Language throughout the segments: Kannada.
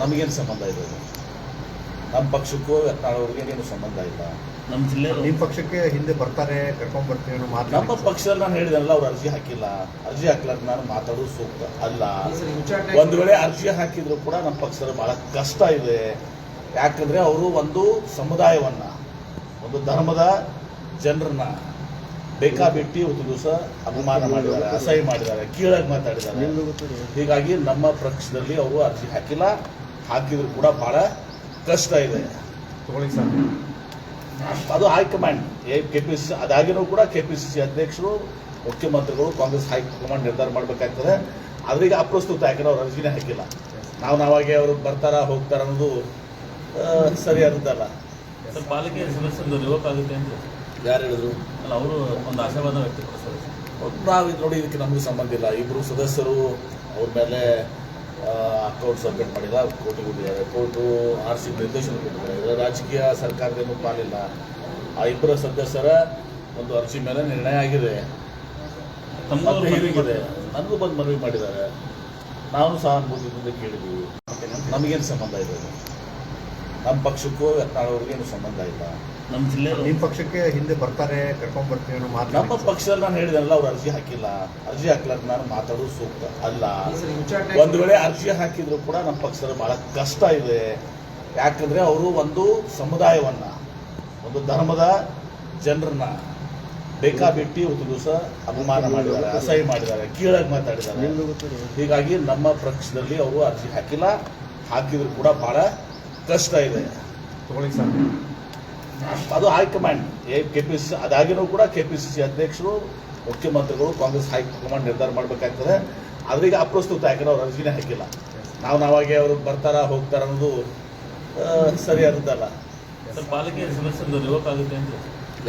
ನಮಗೇನು ಸಂಬಂಧ ಇದೆ? ನಮ್ಮ ಪಕ್ಷಕ್ಕೂ ಯತ್ನಾಳವ್ರಿಗೆ ಏನು ಸಂಬಂಧ ಇಲ್ಲ. ನಮ್ಮ ಜಿಲ್ಲೆ ನಿಮ್ಮ ಪಕ್ಷಕ್ಕೆ ಹಿಂದೆ ಬರ್ತಾರೆ ಕರ್ಕೊಂಡು ಬರ್ತೀವಿ ಅನ್ನೋ ಮಾತು ನಮ್ಮ ಪಕ್ಷದಲ್ಲಿ ನಾನು ಹೇಳಿದೆನಲ್ಲ ಅವ್ರು ಅರ್ಜಿ ಹಾಕಿಲ್ಲ. ಅರ್ಜಿ ಹಾಕ್ಲಾರ್ದ ನಾನು ಮಾತಾಡೋದು ಸೂಕ್ತ ಅಲ್ಲ. ಒಂದು ವೇಳೆ ಅರ್ಜಿ ಹಾಕಿದ್ರು ಕೂಡ ನಮ್ಮ ಪಕ್ಷದಲ್ಲಿ ಬಹಳ ಕಷ್ಟ ಇದೆ. ಯಾಕಂದ್ರೆ ಅವರು ಒಂದು ಸಮುದಾಯವನ್ನ ಒಂದು ಧರ್ಮದ ಜನರನ್ನ ಬೇಕಾಬಿಟ್ಟಿ ಒಂದು ದಿವಸ ಅಪಮಾನ ಮಾಡಿದ್ದಾರೆ ಅಸಹ್ಯ ಮಾಡಿದ್ದಾರೆ ಕೀಳಾಗಿ ಮಾತಾಡಿದ್ದಾರೆ. ಹೀಗಾಗಿ ನಮ್ಮ ಪಕ್ಷದಲ್ಲಿ ಅವರು ಅರ್ಜಿ ಹಾಕಿಲ್ಲ. ಹಾಕಿದ್ರು ಕೂಡ ಬಹಳ ಕಷ್ಟ ಇದೆ. ತಗೊಳ್ಳಿ ಸರ್. ಅದು high command K P C ಅದಾಗಿರೋ ಕೂಡ ಕೆ ಪಿ ಸಿ ಸಿ ಅಧ್ಯಕ್ಷರು ಮುಖ್ಯಮಂತ್ರಿಗಳು ಕಾಂಗ್ರೆಸ್ ಹೈಕಮಾಂಡ್ ನಿರ್ಧಾರ ಮಾಡಬೇಕಾಗ್ತದೆ. ಅದರಿಗೆ ಅಪ್ರಸ್ತುತ ಯಾಕಂದ್ರೆ ಅವ್ರು ಅರ್ಜಿನೇ ಹಾಕಿಲ್ಲ. ನಾವು ನಾವಾಗೆ ಅವರು ಬರ್ತಾರ ಹೋಗ್ತಾರ ಅನ್ನೋದು ಸರಿ ಸರಿಯಾದದ್ದಲ್ಲ. ಸರ್ ಪಾಲಿಕೆ ಸದಸ್ಯರು ರಿವೋಕ್ ಆಗುತ್ತೆ ಅಂತ. ಯಾರು ಹೇಳಿದ್ರು? ಅಲ್ಲ ಅವರು ಒಂದು ಆಶಾವಾದ ವ್ಯಕ್ತಪಡಿಸ್ತಾರೆ ನಾವು ನೋಡಿ ಇದಕ್ಕೆ ನಮಗೆ ಸಂಬಂಧ ಇಲ್ಲ. ಇಬ್ಬರು ಸದಸ್ಯರು ಅವ್ರ ಮೇಲೆ ಅಕೌಂಟ್ ಸಬ್ಮಿಟ್ ಮಾಡಿಲ್ಲ ಕೋರ್ಟಿಗೆ ಹೋಗಿದ್ದಾರೆ ಕೋರ್ಟು ಆರ್ ಸಿ ನಿರ್ದೇಶನ ಕೊಟ್ಟಿದ್ದಾರೆ ರಾಜಕೀಯ ಸರ್ಕಾರದೇನು ಪಾಲಿಲ್ಲ. ಆ ಇಬ್ಬರ ಸದಸ್ಯರ ಒಂದು ಅರ್ಜಿ ಮೇಲೆ ನಿರ್ಣಯ ಆಗಿದೆ. ಹೀಗಿದೆ. ನನಗೂ ಬಂದು ಮನವಿ ಮಾಡಿದ್ದಾರೆ. ನಾವು ಸಹಾನುಭೂತಿಯಿಂದ ಕೇಳಿದ್ದೀವಿ. ನಮಗೇನು ಸಂಬಂಧ ಇದು? ನಮ್ಮ ಪಕ್ಷಕ್ಕೂ ಯತ್ನಾಳವ್ರಿಗೆ ಏನು ಸಂಬಂಧ ಇಲ್ಲ. ನಮ್ಮ ಜಿಲ್ಲೆ ನಿಮ್ಮ ಪಕ್ಷಕ್ಕೆ ಹಿಂದೆ ಬರ್ತಾರೆ ಕರ್ಕೊಂಡು ಬರ್ತೀವಿ ಅನ್ನೋ ಮಾತು ನಮ್ಮ ಪಕ್ಷದಲ್ಲಿ ನಾನು ಹೇಳಿದೆನಲ್ಲ ಅವ್ರು ಅರ್ಜಿ ಹಾಕಿಲ್ಲ. ಅರ್ಜಿ ಹಾಕ್ಲಾರ್ದ ನಾನು ಮಾತಾಡೋದು ಸೂಕ್ತ ಅಲ್ಲ. ಒಂದು ವೇಳೆ ಅರ್ಜಿ ಹಾಕಿದ್ರು ಕೂಡ ನಮ್ಮ ಪಕ್ಷದಲ್ಲಿ ಬಹಳ ಕಷ್ಟ ಇದೆ. ಯಾಕಂದ್ರೆ ಅವರು ಒಂದು ಸಮುದಾಯವನ್ನ ಒಂದು ಧರ್ಮದ ಜನರನ್ನ ಬೇಕಾಬಿಟ್ಟಿ ಒಂದು ದಿವಸ ಅಪಮಾನ ಮಾಡಿದ್ದಾರೆ ಅಸಹ್ಯ ಮಾಡಿದ್ದಾರೆ ಕೀಳಾಗಿ ಮಾತಾಡಿದ್ದಾರೆ. ಹೀಗಾಗಿ ನಮ್ಮ ಪಕ್ಷದಲ್ಲಿ ಅವರು ಅರ್ಜಿ ಹಾಕಿಲ್ಲ. ಹಾಕಿದ್ರು ಕೂಡ ಬಹಳ ಕಷ್ಟ ಇದೆ. ತಗೊಳ್ಳಿ ಸರ್. ಅದು high command K P C ಅದಾಗಿನೂ ಕೂಡ ಕೆ ಪಿ ಸಿ ಸಿ ಅಧ್ಯಕ್ಷರು ಮುಖ್ಯಮಂತ್ರಿಗಳು ಕಾಂಗ್ರೆಸ್ ಹೈಕಮಾಂಡ್ ನಿರ್ಧಾರ ಮಾಡಬೇಕಾಗ್ತದೆ. ಆದ್ರೆ ಈಗ ಅಪ್ರಸ್ತುತ ಯಾಕಂದ್ರೆ ಅವ್ರು ಅರ್ಜಿನೇ ಹಾಕಿಲ್ಲ. ನಾವು ನಾವಾಗೆ ಅವರು ಬರ್ತಾರ ಹೋಗ್ತಾರ ಅನ್ನೋದು ಸರಿ ಸರಿಯಾದದ್ದಲ್ಲ. ಸರ್ ಪಾಲಿಕೆ ಸದಸ್ಯರು ರಿವೋಕ್ ಆಗುತ್ತೆ ಅಂತ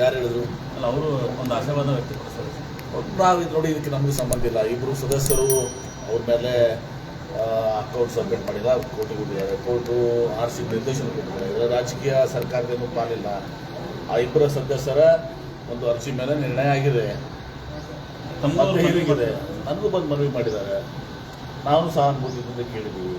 ಯಾರು ಹೇಳಿದ್ರು? ಅಲ್ಲ ಅವರು ಒಂದು ಆಶಾವಾದ ವ್ಯಕ್ತಪಡಿಸ್ತಾರೆ. ನಾವು ಇದು ನೋಡಿ ಇದಕ್ಕೆ ನಮಗೂ ಸಂಬಂಧ ಇಲ್ಲ. ಇಬ್ಬರು ಸದಸ್ಯರು ಅವ್ರ ಮೇಲೆ ಅಕೌಂಟ್ ಸಬ್ಮಿಟ್ ಮಾಡಿಲ್ಲ ಕೋರ್ಟಿಗೆ ಕೊಟ್ಟಿದ್ದಾರೆ ಕೋರ್ಟು ಆರ್ ಸಿ ನಿರ್ದೇಶನ ಕೊಟ್ಟಿದ್ದಾರೆ ಇದರ ರಾಜಕೀಯ ಸರ್ಕಾರದೇನು ಪಾಲಿಲ್ಲ. ಆ ಇಬ್ಬರ ಸದಸ್ಯರ ಒಂದು ಅರ್ಜಿ ಮೇಲೆ ನಿರ್ಣಯ ಆಗಿದೆ. ತಮ್ಮ ನನಗೂ ಬಂದು ಮನವಿ ಮಾಡಿದ್ದಾರೆ. ನಾವು ಸಹಾನುಭೂತಿಯಿಂದ ಕೇಳಿದ್ದೀವಿ.